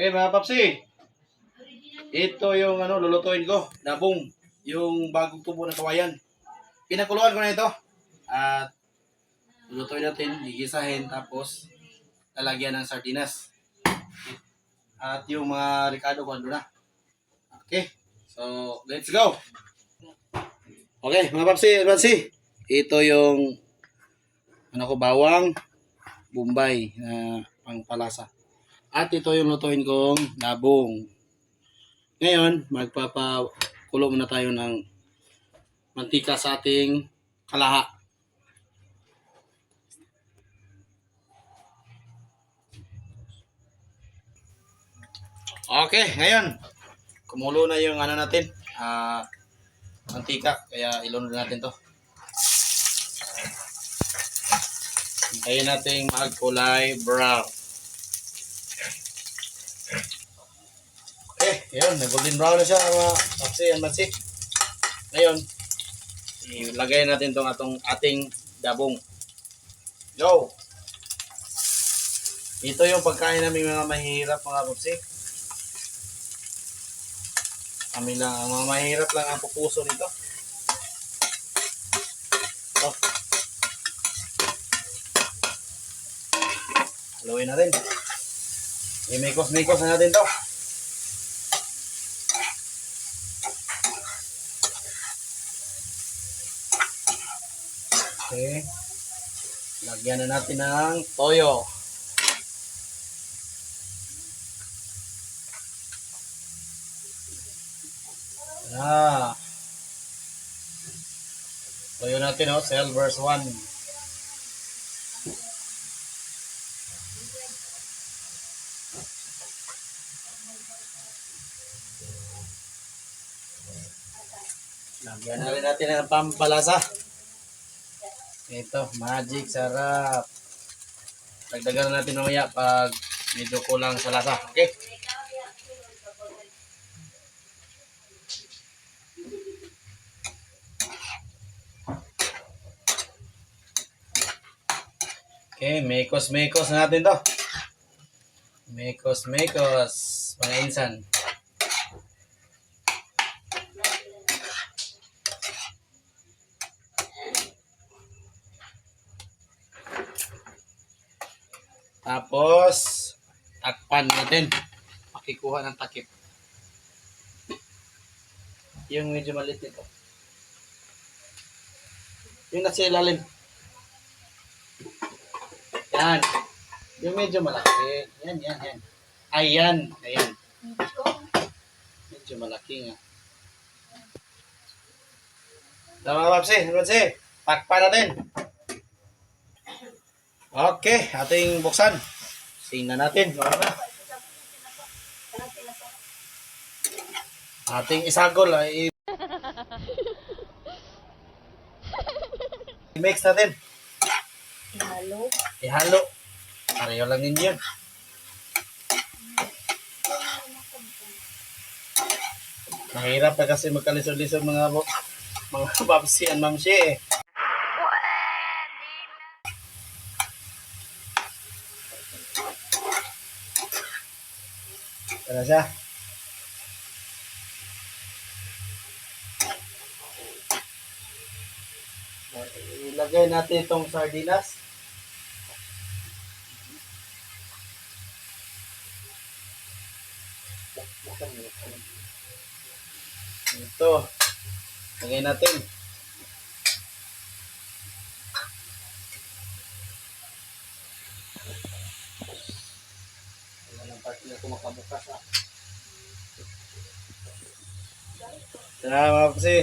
Okay mga papsi. Ito yung ano, lulutuin ko. Dabong. Yung bagong tubo ng kawayan. Pinakuluan ko na ito. At lulutuin natin, gigisahin, tapos lalagyan ng sardinas. At yung mga ricado ko ando na. Okay. So, let's go. Okay, mga papsi, papsi. Ito yung ano ko, bawang, Bombay na pangpalasa. At ito yung lutuin kong labong. Ngayon, magpapakulo muna tayo ng mantika sa ating kalaha. Okay, ngayon, kumulo na yung ano natin, ah, mantika, kaya ilunod natin to. Hintayin natin magkulay brown. Yun, golden brown na siya mga papsi and matsi. Ngayon, ilagay natin tong atong ating dabong. Go! Ito yung pagkain namin mga mahirap mga papsi. Kami lang, ang mga mahirap lang ang pupuso nito. Oh. Haluin natin. I-mikos-mikos na natin to. Okay. Lagyan na natin ng toyo. Ah. Toyo natin oh, cell verse 1. Lagyan na rin natin ng pampalasa. Ito, magic, sarap. Dagdagan na natin mamaya pag medyo kulang sa lasa. Okay? Okay, mekos-mekos na natin to. Mekos-mekos. Mga insan. Tapos, takpan natin. Pakikuha ng takip. Yung medyo maliit nito. Yung nasa ilalim. Yan. Yung medyo malaki. Yan, yan, yan. Ayan. Ayan. Medyo malaki nga. Tama, Papsi. Papsi. Takpan natin. Okay, ating buksan. Tingnan natin. Na. Ating isagol ay i-mix natin. Halo. Ihalo. Pareho lang din yun. Mahirap na kasi magkalisod-lisod mga mga babsi and mamsi eh. Tara siya. Ilagay natin itong sardinas. Ito. Lagay natin. Wala ng part na kumakabukas ah. Tara mga papsi.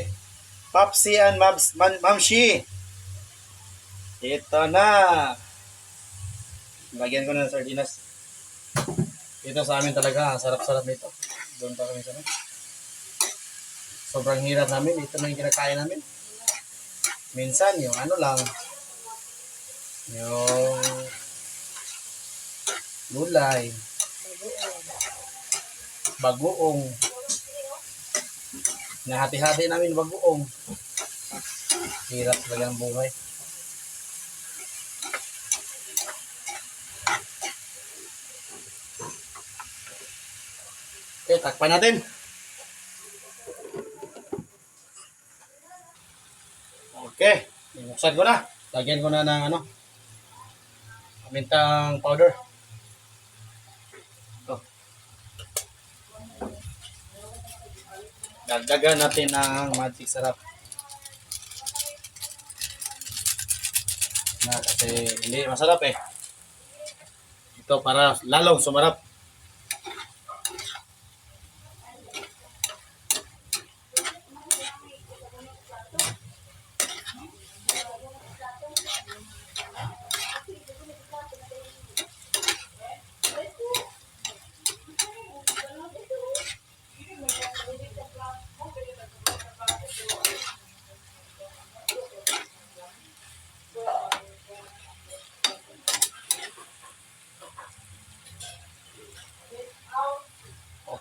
Papsi and Mabs, man, Mamshi. Ito na. Lagyan ko na ng sardinas. Ito sa amin talaga, ang sarap-sarap nito. Doon pa kami sa amin. Sobrang hirap namin. Ito na yung kinakain namin. Minsan, yung ano lang, yung gulay, bagoong. Nahati-hati namin bagoong. Hirap talaga ang buhay. Okay, takpan natin. Okay, binuksan ko na. Lagyan ko na ng ano, pamintang powder. Dagdagan natin ng magic sarap. Na, kasi hindi masarap eh. Ito para lalong sumarap.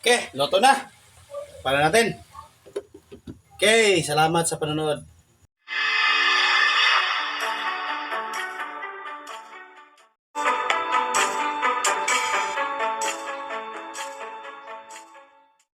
Okay, loto na. Para natin. Okay, salamat sa panonood.